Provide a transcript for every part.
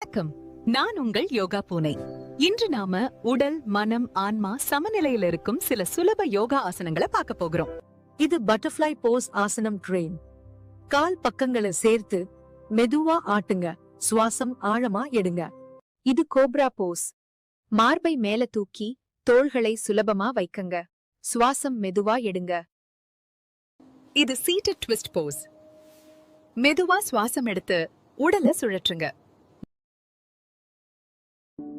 வணக்கம். நான் உங்கள் யோகா பூனை. இன்று நாம உடல் மனம் ஆன்மா சமநிலையில இருக்கும் சில சுலப யோகா ஆசனங்களை பார்க்க போகிறோம். இது பட்டர்ஃப்ளை போஸ் ஆசனம் ட்ரெயின். கால் பக்கங்களை சேர்த்து மெதுவா ஆட்டுங்க. சுவாசம் ஆழமா எடுங்க. இது கோப்ரா போஸ். மார்பை மேல தூக்கி தோள்களை சுலபமா வைக்கங்க. சுவாசம் மெதுவா எடுங்க. இது சீட்டட் ட்விஸ்ட் போஸ் மெதுவா சுவாசம் எடுத்து உடலை சுழற்றுங்க.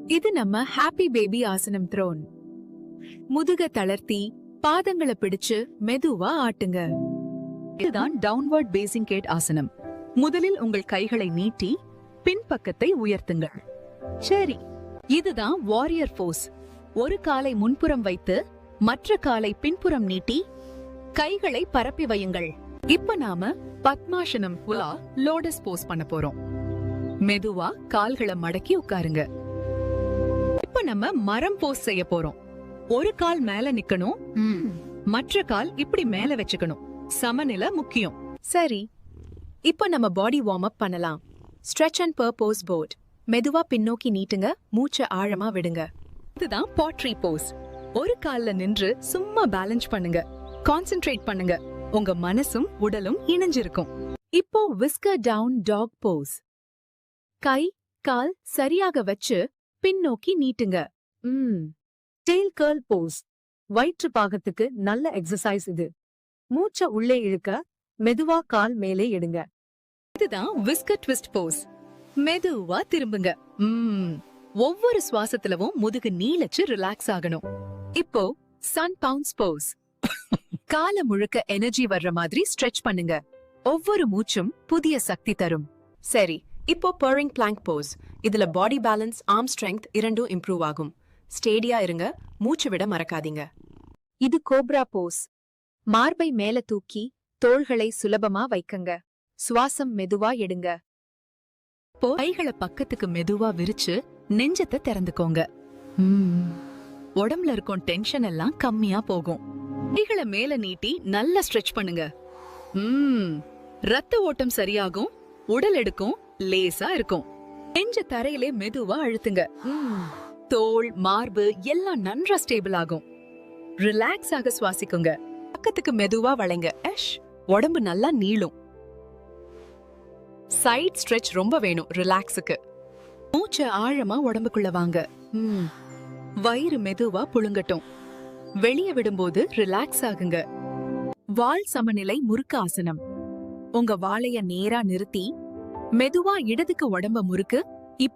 இது நம்ம ஹாப்பி பேபி ஆசனம் த்ரோன் முதுக தளர்த்தி பாதங்களை பிடிச்சு மெதுவா ஆட்டுங்க. இதுதான் டவுன்வர்ட் பேசிங் கேட் ஆசனம் முதலில் உங்கள் கைகளை நீட்டி பின்பக்கத்தை உயர்த்துங்கள். சரி இதுதான் வாரியர் போஸ் ஒரு காலை முன்புறம் வைத்து மற்ற காலை பின்புறம் நீட்டி கைகளை பரப்பி வையுங்கள். இப்ப நாம பத்மாசனம் லோடஸ் போஸ் பண்ண போறோம். மெதுவா கால்களை மடக்கி உட்காருங்க. இப்ப நம்ம மரம் போஸ் செய்ய போறோம். ஒரு கால் மேல நிக்கணும். மற்ற கால் இப்படி மேல வச்சுக்கணும். சமநிலை முக்கியம். சரி. இப்போ நம்ம பாடி வார்ம் அப் பண்ணலாம். ஸ்ட்ரெச் அண்ட் பர்போஸ் போர்ட் மெதுவா பின்னோக்கி நீட்டுங்க. மூச்சை ஆழமா விடுங்க. இதுதான் பாட்ரி போஸ் ஒரு கால்ல நின்று சும்மா பேலன்ஸ் பண்ணுங்க. கான்சென்ட்ரேட் பண்ணுங்க. உங்க மனசும் உடலும் இணைஞ்சிருக்கும். இப்போ விஸ்கர் டவுன் டாக் போஸ் கை கால் சரியாக வச்சு பின்னோக்கி நீட்டுங்க. ம். Tail girl pose. வயிற்று பாகத்துக்கு நல்ல எக்ஸசைஸ் இது. மூச்ச உள்ளே இழுக்க மெதுவா கால் மேலே எடுங்க. இதுதான் விஸ்கர் ட்விஸ்ட் போஸ். மெதுவா திரும்புங்க. ம். ஒவ்வொரு சுவாசத்துலவும் முதுகு நீளச்சு ரிலாக்ஸ் ஆகணும். இப்போ சன் பவுன்ஸ் போஸ். கால முழுக்க எனர்ஜி வர்ற மாதிரி ஸ்ட்ரெச் பண்ணுங்க. ஒவ்வொரு மூச்சும் புதிய சக்தி தரும். சரி இப்போ பர்ரிங் பிளாங்க் போஸ் இதுல பாடி பேலன்ஸ் ஆர்ம் ஸ்ட்ரெங்க் இரண்டும் இம்ப்ரூவ் ஆகும். ஸ்டேடியா இருங்க மூச்சு விட மறக்காதீங்க. இது கோப்ரா போஸ் மார்பை மேல தூக்கி தோள்களை சுலபமா வைக்கங்க. சுவாசம் மெதுவா எடுங்க. கைகளை பக்கத்துக்கு மெதுவா விரிச்சு நெஞ்சத்தை திறந்துக்கோங்க. உடம்புல இருக்கும் டென்ஷன் எல்லாம் கம்மியா போகும். கைகளை மேல நீட்டி நல்லா ஸ்ட்ரெச் பண்ணுங்க. ரத்த ஓட்டம் சரியாகும் உடல் எடுக்கும் லேசா இருக்கும். நெஞ்ச தரையிலே மெதுவா அழுத்துங்க. தோல் மார்பு எல்லாம் நன்றா ஸ்டேபிள் ஆகும். ரிலாக்ஸ் ஆக சுவாசிக்குங்க. பக்கத்துக்கு மெதுவா வளைங்க. எஷ் உடம்பு நல்லா நீளும். சைட் ஸ்ட்ரெச் ரொம்ப வேணும் ரிலாக்ஸுக்கு மூச்ச ஆழமா உடம்புக்குள்ள வாங்க. வயிறு மெதுவா புழுங்கட்டும். வெளிய விடும்போது ரிலாக்ஸ் ஆகுங்க. வால் சமநிலை முறுக்கு ஆசனம். உங்க வாளைய நேரா நிறுத்தி மெதுவா இடதுக்கு உடம்ப முறுக்கு